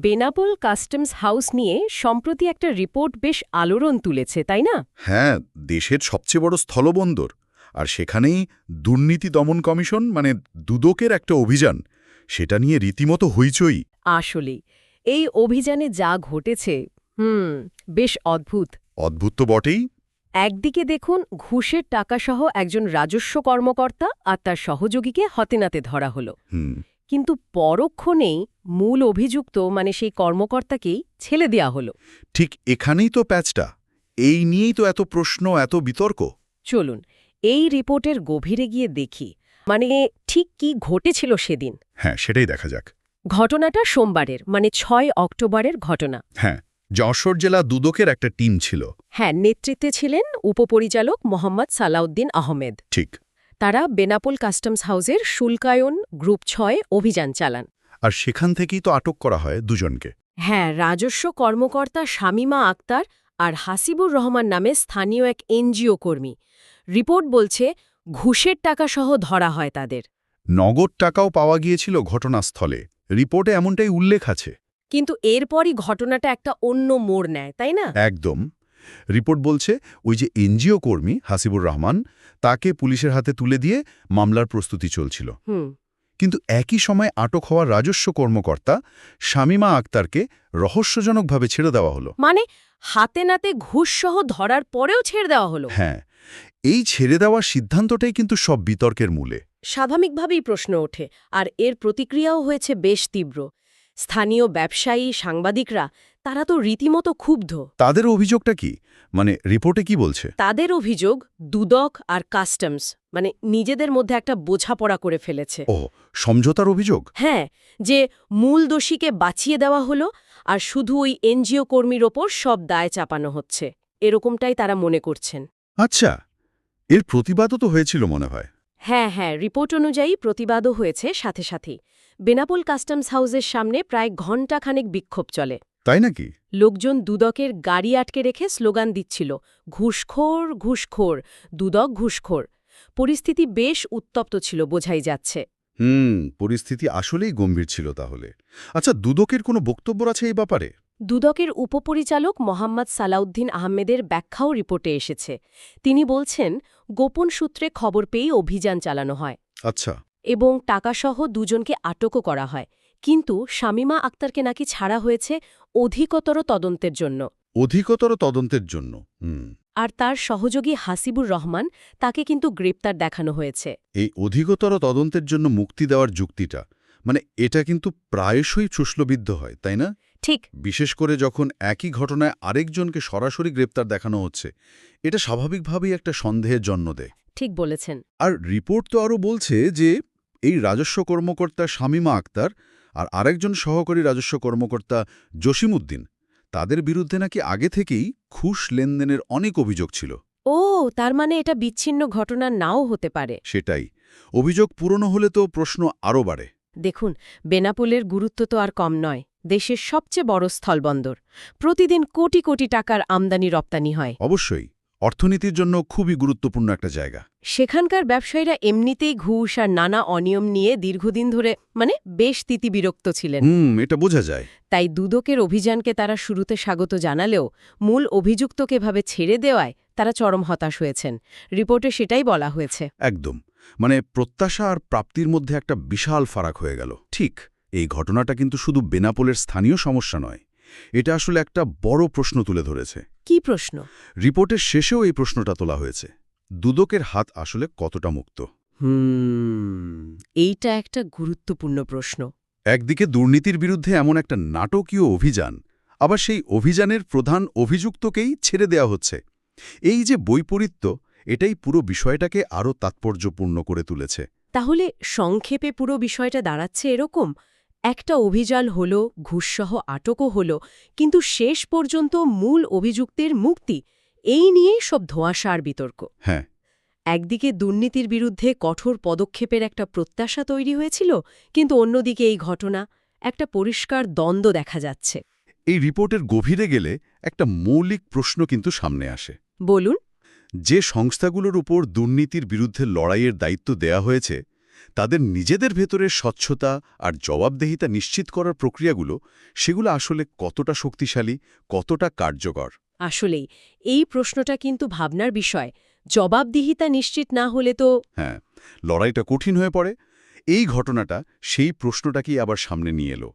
Benapole customs house নিয়ে সম্প্রতি একটা রিপোর্ট বেশ আলোড়ন তুলেছে তাই না? হ্যাঁ দেশের সবচেয়ে বড় স্থলবন্দর। আর সেখানেই দুর্নীতি দমন কমিশন মানে দুদকের একটা অভিযান। সেটা নিয়ে রীতিমতো হইচই। আসলেই এই অভিযানে যা ঘটেছে হুম বেশ অদ্ভুত। অদ্ভুত তো বটেই। একদিকে দেখুন ঘুষের টাকাসহ একজন রাজস্ব কর্মকর্তা আর তার সহযোগীকে হতেনাতে ধরা হল। কিন্তু পরক্ষণেই মূল অভিযুক্ত মানে সেই কর্মকর্তাকেই ছেলে দেয়া হলো। ঠিক এখানেই তো প্যাচটা। এই নিয়েই তো এত প্রশ্ন এত বিতর্ক। চলুন এই রিপোর্টের গভীরে গিয়ে দেখি মানে ঠিক কি ঘটেছিল সেদিন? হ্যাঁ সেটাই দেখা যাক। ঘটনাটা সোমবারের মানে ছয় অক্টোবরের ঘটনা। হ্যাঁ যশোর জেলা দুদকের একটা টিম ছিল। হ্যাঁ নেতৃত্বে ছিলেন উপপরিচালক মোহাম্মদ সালাউদ্দিন আহমেদ। ঠিক। তারা বেনাপোল কাস্টমস হাউসের শুল্কায়ন গ্রুপ ছয় অভিযান চালান। আর সেখান থেকেই তো আটক করা হয় দুজনকে। হ্যাঁ রাজস্ব কর্মকর্তা শামিমা আক্তার আর হাসিবুর রহমান নামে স্থানীয় এক এনজিও কর্মী। রিপোর্ট বলছে ঘুষের টাকা সহ ধরা হয় তাদের। নগদ টাকাও পাওয়া গিয়েছিল ঘটনাস্থলে। রিপোর্টে এমনটাই উল্লেখ আছে। কিন্তু এরপরই ঘটনাটা একটা অন্য মোড় নেয় তাই না? একদম। রিপোর্ট বলছে ওই যে এনজিও কর্মী হাসিবুর রহমান তাকে পুলিশের হাতে তুলে দিয়ে মামলার প্রস্তুতি চলছিল। হুম। কিন্তু একই সময় আটক হওয়া রাজস্ব কর্মকর্তা শামিমা আক্তারকে রহস্যজনকভাবে ছেড়ে দেওয়া হলো। মানে হাতে নাতে ঘুষ সহ ধরার পরেও ছেড়ে দেওয়া হলো? হ্যাঁ এই ছেড়ে দেওয়ার সিদ্ধান্তটাই কিন্তু সব বিতর্কের মূলে। স্বাভাবিকভাবেই প্রশ্ন ওঠে আর এর প্রতিক্রিয়াও হয়েছে বেশ তীব্র। স্থানীয় ব্যবসায়ী সাংবাদিকরা তারা তো রীতিমতো ক্ষুব্ধ। তাদের অভিযোগটা কি? মানে রিপোর্টে কি বলছে? তাদের অভিযোগ দুদক আর কাস্টমস মানে নিজেদের মধ্যে একটা বোঝাপড়া করে ফেলেছে। ও সমঝোতার অভিযোগ? হ্যাঁ যে মূল দোষীকে বাঁচিয়ে দেওয়া হলো আর শুধু ওই এনজিও কর্মীর ওপর সব দায় চাপানো হচ্ছে। এরকমটাই তারা মনে করছেন। আচ্ছা এর প্রতিবাদও তো হয়েছিল মনে হয়। হ্যাঁ হ্যাঁ রিপোর্ট অনুযায়ী প্রতিবাদও হয়েছে সাথে সাথেই। বেনাপোল কাস্টমস হাউসের সামনে প্রায় ঘণ্টাখানেক বিক্ষোভ চলে। তাই নাকি? লোকজন দুদকের গাড়ি আটকে রেখে স্লোগান দিচ্ছিল ঘুষখোর ঘুষখোর দুদক ঘুষখোর। পরিস্থিতি বেশ উত্তপ্ত ছিল বোঝাই যাচ্ছে। হুম পরিস্থিতি আসলেই গম্ভীর ছিল তাহলে। আচ্ছা দুদকের কোনো বক্তব্য আছে এই ব্যাপারে? দুদকের উপপরিচালক মোহাম্মদ সালাউদ্দিন আহমেদের ব্যাখ্যাও রিপোর্টে এসেছে। তিনি বলছেন গোপন সূত্রে খবর পেয়েই অভিযান চালানো হয় আচ্ছা। এবং টাকাসহ দুজনকে আটকও করা হয়। কিন্তু শামিমা আক্তারকে নাকি ছাড়া হয়েছে অধিকতর তদন্তের জন্য। অধিকতর তদন্তের জন্য? আর তার সহযোগী হাসিবুর রহমান তাকে কিন্তু গ্রেপ্তার দেখানো হয়েছে। এই অধিকতর তদন্তের জন্য মুক্তি দেওয়ার যুক্তিটা মানে এটা কিন্তু প্রায়শই প্রশ্নবিদ্ধ হয় তাই না? ঠিক। বিশেষ করে যখন একই ঘটনায় আরেকজনকে সরাসরি গ্রেপ্তার দেখানো হচ্ছে এটা স্বাভাবিকভাবেই একটা সন্দেহের জন্ম দেয়। ঠিক বলেছেন। আর রিপোর্ট তো আরও বলছে যে এই রাজস্ব কর্মকর্তা শামিমা আক্তার আর আরেকজন সহকারী রাজস্ব কর্মকর্তা জসিমউদ্দিন তাদের বিরুদ্ধে নাকি আগে থেকেই ঘুষ লেনদেনের অনেক অভিযোগ ছিল। ও তার মানে এটা বিচ্ছিন্ন ঘটনা নাও হতে পারে। সেটাই। অভিযোগ পুরনো হলে তো প্রশ্ন আরও বাড়ে। দেখুন বেনাপোলের গুরুত্ব তো আর কম নয় দেশের সবচেয়ে বড় স্থলবন্দর। প্রতিদিন কোটি কোটি টাকার আমদানি রপ্তানি হয়। অবশ্যই অর্থনীতির জন্য খুবই গুরুত্বপূর্ণ একটা জায়গা। সেখানকার ব্যবসায়ীরা এমনিতেই ঘুষ আর নানা অনিয়ম নিয়ে দীর্ঘদিন ধরে মানে বেশ তিতিবিরক্ত ছিলেন। হুম এটা বোঝা যায়। তাই দুদকের অভিযানকে তারা শুরুতে স্বাগত জানালেও মূল অভিযুক্তকে ভাবে ছেড়ে দেওয়ায় তারা চরম হতাশ হয়েছেন। রিপোর্টে সেটাই বলা হয়েছে। একদম। মানে প্রত্যাশা আর প্রাপ্তির মধ্যে একটা বিশাল ফারাক হয়ে গেল। ঠিক এই ঘটনাটা কিন্তু শুধু বেনাপোলের স্থানীয় সমস্যা নয় এটা আসলে একটা বড় প্রশ্ন তুলে ধরেছে। কি প্রশ্ন? রিপোর্টের শেষেও এই প্রশ্নটা তোলা হয়েছে দুদকের হাত আসলে কতটা মুক্ত? হুম এইটা একটা গুরুত্বপূর্ণ প্রশ্ন। একদিকে দুর্নীতির বিরুদ্ধে এমন একটা নাটকীয় অভিযান আবার সেই অভিযানের প্রধান অভিযুক্তকেই ছেড়ে দেওয়া হচ্ছে। এই যে বৈপরীত্য এটাই পুরো বিষয়টাকে আরও তাৎপর্যপূর্ণ করে তুলেছে। তাহলে সংক্ষেপে পুরো বিষয়টা দাঁড়াচ্ছে এরকম। একটা অভিযান হল ঘুষসহ আটকও হল কিন্তু শেষ পর্যন্ত মূল অভিযুক্তের মুক্তি এই নিয়েই সব ধোঁয়াশার বিতর্ক। হ্যাঁ। একদিকে দুর্নীতির বিরুদ্ধে কঠোর পদক্ষেপের একটা প্রত্যাশা তৈরি হয়েছিল কিন্তু অন্যদিকে এই ঘটনা একটা পরিষ্কার দ্বন্দ্ব দেখা যাচ্ছে। এই রিপোর্টের গভীরে গেলে একটা মৌলিক প্রশ্ন কিন্তু সামনে আসে। বলুন। যে সংস্থাগুলোর উপর দুর্নীতির বিরুদ্ধে লড়াইয়ের দায়িত্ব দেয়া হয়েছে তাদের নিজেদের ভেতরের স্বচ্ছতা আর জবাবদেহিতা নিশ্চিত করার প্রক্রিয়াগুলো সেগুলো আসলে কতটা শক্তিশালী কতটা কার্যকর? আসলেই এই প্রশ্নটা কিন্তু ভাবনার বিষয়। জবাবদিহিতা নিশ্চিত না হলে তো হ্যাঁ লড়াইটা কঠিন হয়ে পড়ে। এই ঘটনাটা সেই প্রশ্নটাকেই আবার সামনে নিয়ে এলো?